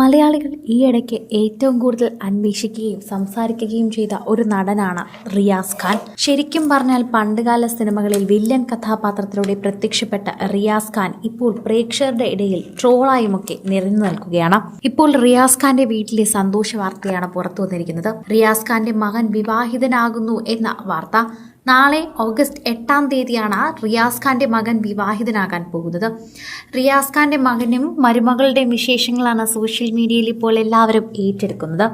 മലയാളികൾ ഈയിടയ്ക്ക് ഏറ്റവും കൂടുതൽ അന്വേഷിക്കുകയും സംസാരിക്കുകയും ചെയ്ത ഒരു നടനാണ് റിയാസ് ഖാൻ. ശരിക്കും പറഞ്ഞാൽ പണ്ടുകാല സിനിമകളിൽ വില്ലൻ കഥാപാത്രത്തിലൂടെ പ്രത്യക്ഷപ്പെട്ട റിയാസ് ഖാൻ ഇപ്പോൾ പ്രേക്ഷകരുടെ ഇടയിൽ ട്രോളായുമൊക്കെ നിറഞ്ഞു നിൽക്കുകയാണ്. ഇപ്പോൾ റിയാസ് ഖാന്റെ വീട്ടിലെ സന്തോഷ വാർത്തയാണ് പുറത്തു വന്നിരിക്കുന്നത്. റിയാസ് ഖാന്റെ മകൻ വിവാഹിതനാകുന്നു എന്ന വാർത്ത നാളെ ഓഗസ്റ്റ് എട്ടാം തീയതിയാണ് റിയാസ് ഖാന്റെ മകൻ വിവാഹിതനാകാൻ പോകുന്നത്. റിയാസ് ഖാന്റെ മകനും മരുമകളുടെയും വിശേഷങ്ങളാണ് സോഷ്യൽ മീഡിയയിൽ ഇപ്പോൾ എല്ലാവരും ഏറ്റെടുക്കുന്നത്.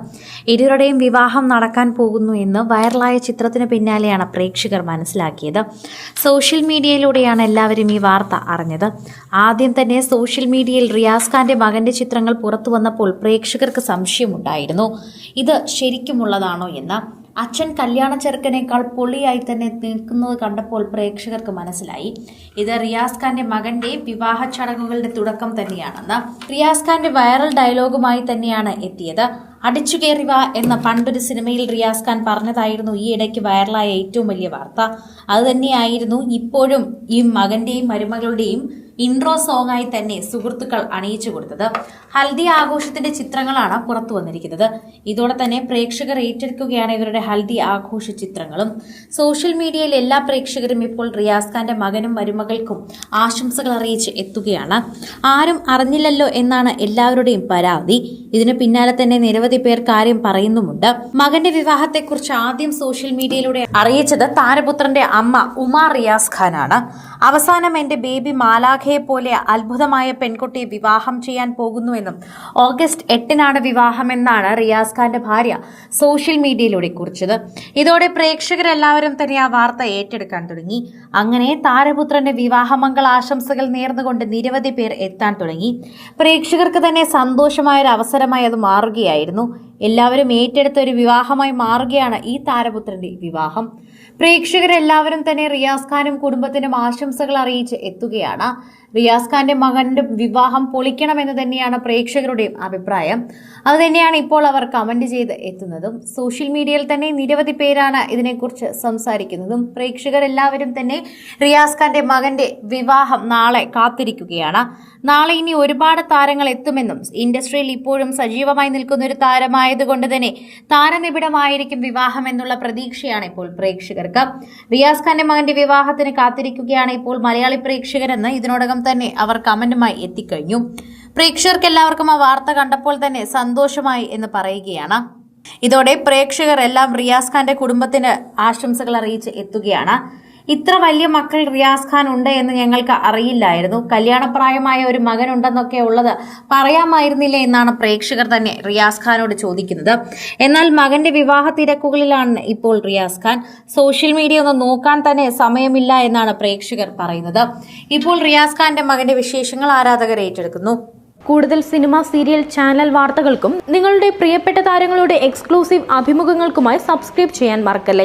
ഇരുവരുടെയും വിവാഹം നടക്കാൻ പോകുന്നു എന്ന് വൈറലായ ചിത്രത്തിന് പിന്നാലെയാണ് പ്രേക്ഷകർ മനസ്സിലാക്കിയത്. സോഷ്യൽ മീഡിയയിലൂടെയാണ് എല്ലാവരും ഈ വാർത്ത അറിഞ്ഞത്. ആദ്യം തന്നെ സോഷ്യൽ മീഡിയയിൽ റിയാസ് ഖാന്റെ മകന്റെ ചിത്രങ്ങൾ പുറത്തു വന്നപ്പോൾ പ്രേക്ഷകർക്ക് സംശയമുണ്ടായിരുന്നു. ഇത് ശരിക്കുമുള്ളതാണോ എന്ന്. അച്ഛൻ കല്യാണ ചെറുക്കനേക്കാൾ പൊളിയായി തന്നെ നിൽക്കുന്നത് കണ്ടപ്പോൾ പ്രേക്ഷകർക്ക് മനസ്സിലായി. ഇത് റിയാസ് ഖാന്റെ മകന്റെ വിവാഹ ചടങ്ങുകളുടെ തുടക്കം തന്നെയാണെന്ന് റിയാസ് ഖാന്റെ വൈറൽ ഡയലോഗുമായി തന്നെയാണ് എത്തിയത്. അടിച്ചു കയറിവ എന്ന പണ്ടൊരു സിനിമയിൽ റിയാസ് ഖാൻ പറഞ്ഞതായിരുന്നു ഈ ഇടയ്ക്ക് വൈറലായ ഏറ്റവും വലിയ വാർത്ത. അതുതന്നെയായിരുന്നു ഇപ്പോഴും ഈ മകന്റെയും മരുമകളുടെയും ഇൻട്രോ സോങ്ങായി തന്നെ സുഹൃത്തുക്കൾ അണിയിച്ചു കൊടുത്തത്. ഹൽദി ആഘോഷത്തിന്റെ ചിത്രങ്ങളാണ് പുറത്തു വന്നിരിക്കുന്നത്. ഇതോടെ തന്നെ പ്രേക്ഷകർ ഏറ്റെടുക്കുകയാണ് ഇവരുടെ ഹൽദി ആഘോഷ ചിത്രങ്ങളും. സോഷ്യൽ മീഡിയയിൽ എല്ലാ പ്രേക്ഷകരും ഇപ്പോൾ റിയാസ് ഖാന്റെ മകനും മരുമകൾക്കും ആശംസകൾ അറിയിച്ച് എത്തുകയാണ്. ആരും അറിഞ്ഞില്ലല്ലോ എന്നാണ് എല്ലാവരുടെയും പരാതി. ഇതിന് പിന്നാലെ തന്നെ നിരവധി പേർ കാര്യം പറയുന്നുമുണ്ട് മകന്റെ വിവാഹത്തെക്കുറിച്ച് ആദ്യം സോഷ്യൽ മീഡിയയിലൂടെ അറിയിച്ചത് താരപുത്രന്റെ അമ്മ ഉമാ റിയാസ് ഖാനാണ്. അവസാനം എന്റെ ബേബി മാലാഖയെ പോലെ അത്ഭുതമായ പെൺകുട്ടിയെ വിവാഹം ചെയ്യാൻ പോകുന്നുവെന്നും ഓഗസ്റ്റ് എട്ടിനാണ് വിവാഹമെന്നാണ് റിയാസ് ഖാന്റെ ഭാര്യ സോഷ്യൽ മീഡിയയിലൂടെ കുറിച്ചത്. ഇതോടെ പ്രേക്ഷകരെല്ലാവരും തന്നെ ആ വാർത്ത ഏറ്റെടുക്കാൻ തുടങ്ങി. അങ്ങനെ താരപുത്രന്റെ വിവാഹമംഗള ആശംസകൾ നേർന്നുകൊണ്ട് നിരവധി പേർ എത്താൻ തുടങ്ങി. പ്രേക്ഷകർക്ക് തന്നെ സന്തോഷമായ ഒരു അവസരമായി അത് മാറുകയായിരുന്നു. എല്ലാവരും ഏറ്റെടുത്ത ഒരു വിവാഹമായി മാറുകയാണ് ഈ താരപുത്രന്റെ വിവാഹം. പ്രേക്ഷകരെല്ലാവരും തന്നെ റിയാസ് ഖാനും കുടുംബത്തിനും ആശംസകൾ അറിയിച്ച് എത്തുകയാണ്. റിയാസ് ഖാന്റെ മകന്റെ വിവാഹം പൊളിക്കണമെന്ന് തന്നെയാണ് പ്രേക്ഷകരുടെയും അഭിപ്രായം. അത് തന്നെയാണ് ഇപ്പോൾ അവർ കമന്റ് ചെയ്ത് എത്തുന്നതും. സോഷ്യൽ മീഡിയയിൽ തന്നെ നിരവധി പേരാണ് ഇതിനെക്കുറിച്ച് സംസാരിക്കുന്നതും. പ്രേക്ഷകരെല്ലാവരും തന്നെ റിയാസ് ഖാന്റെ മകന്റെ വിവാഹം നാളെ കാത്തിരിക്കുകയാണ്. നാളെ ഇനി ഒരുപാട് താരങ്ങൾ എത്തുമെന്നും ഇൻഡസ്ട്രിയിൽ ഇപ്പോഴും സജീവമായി നിൽക്കുന്ന ഒരു താരമായതുകൊണ്ട് തന്നെ താരനിബിഡമായിരിക്കും വിവാഹം എന്നുള്ള പ്രതീക്ഷയാണ് ഇപ്പോൾ പ്രേക്ഷകർക്ക്. റിയാസ് ഖാന്റെ മകന്റെ വിവാഹത്തിന് കാത്തിരിക്കുകയാണ് ഇപ്പോൾ മലയാളി പ്രേക്ഷകരെന്ന് ഇതിനോടകം തന്നെ അവർ കമന്റുമായി എത്തിക്കഴിഞ്ഞു. പ്രേക്ഷകർക്ക് എല്ലാവർക്കും ആ വാർത്ത കണ്ടപ്പോൾ തന്നെ സന്തോഷമായി എന്ന് പറയുകയാണ്. ഇതോടെ പ്രേക്ഷകർ എല്ലാം റിയാസ് ഖാന്റെ കുടുംബത്തിന് ആശംസകൾ അറിയിച്ച് എത്തുകയാണ്. ഇത്ര വലിയ മക്കൾ റിയാസ് ഖാൻ ഉണ്ട് എന്ന് ഞങ്ങൾക്ക് അറിയില്ലായിരുന്നു. കല്യാണപ്രായമായ ഒരു മകൻ ഉണ്ടെന്നൊക്കെ ഉള്ളത് പറയാമായിരുന്നില്ലേ എന്നാണ് പ്രേക്ഷകർ തന്നെ റിയാസ് ഖാനോട് ചോദിക്കുന്നത്. എന്നാൽ മകന്റെ വിവാഹ തിരക്കുകളിലാണ് ഇപ്പോൾ റിയാസ് ഖാൻ. സോഷ്യൽ മീഡിയ ഒന്ന് നോക്കാൻ തന്നെ സമയമില്ല എന്നാണ് പ്രേക്ഷകർ പറയുന്നത്. ഇപ്പോൾ റിയാസ് ഖാന്റെ മകന്റെ വിശേഷങ്ങൾ ആരാധകർ ഏറ്റെടുക്കുന്നു. കൂടുതൽ സിനിമ സീരിയൽ ചാനൽ വാർത്തകൾക്കും നിങ്ങളുടെ പ്രിയപ്പെട്ട താരങ്ങളുടെ എക്സ്ക്ലൂസീവ് അഭിമുഖങ്ങൾക്കുമായി സബ്സ്ക്രൈബ് ചെയ്യാൻ മറക്കല്ലേ?